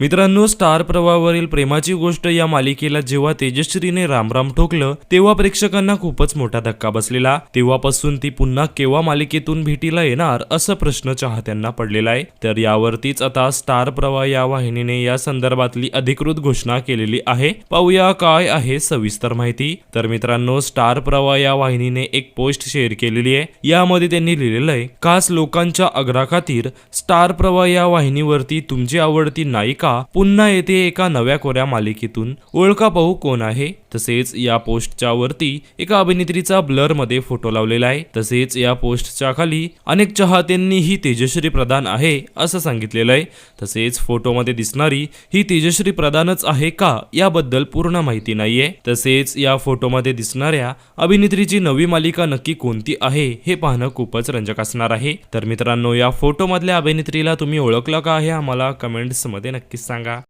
मित्रांनो स्टार प्रवाहावरील प्रेमाची गोष्ट या मालिकेला जेव्हा तेजश्रीने रामराम ठोकलं तेव्हा प्रेक्षकांना खूपच मोठा धक्का बसलेला. तेव्हापासून ती पुन्हा केव्हा मालिकेतून भेटीला येणार असं प्रश्न चाहत्यांना पडलेला आहे. तर यावरतीच आता स्टार प्रवाह या वाहिनीने या संदर्भातली अधिकृत घोषणा केलेली आहे. पाहूया काय आहे सविस्तर माहिती. तर मित्रांनो स्टार प्रवाह या वाहिनीने एक पोस्ट शेअर केलेली आहे. यामध्ये त्यांनी लिहिलेलं आहे खास लोकांच्या आग्रहाखातीर स्टार प्रवाह या वाहिनीवरती तुमची आवडती नायिका पुन्हा येते एका नव्या कोऱ्या मालिकेतून? ओळखा पाहू कोण आहे? तसेच या पोस्टच्या वरती एका अभिनेत्रीचा ब्लरमध्ये फोटो लावलेला आहे. तसेच या पोस्टच्या खाली अनेक चाहत्यांनी ही तेजश्री प्रधान आहे असं सांगितलेलं आहे. तसेच फोटोमध्ये दिसणारी ही तेजश्री प्रधानच आहे का याबद्दल पूर्ण माहिती नाहीये. तसेच या फोटोमध्ये दिसणाऱ्या अभिनेत्रीची नवी मालिका नक्की कोणती आहे हे पाहणं खूपच रंजक असणार आहे. तर मित्रांनो या फोटोमधल्या अभिनेत्रीला तुम्ही ओळखलं का हे आम्हाला कमेंट्समध्ये नक्कीच सांगा.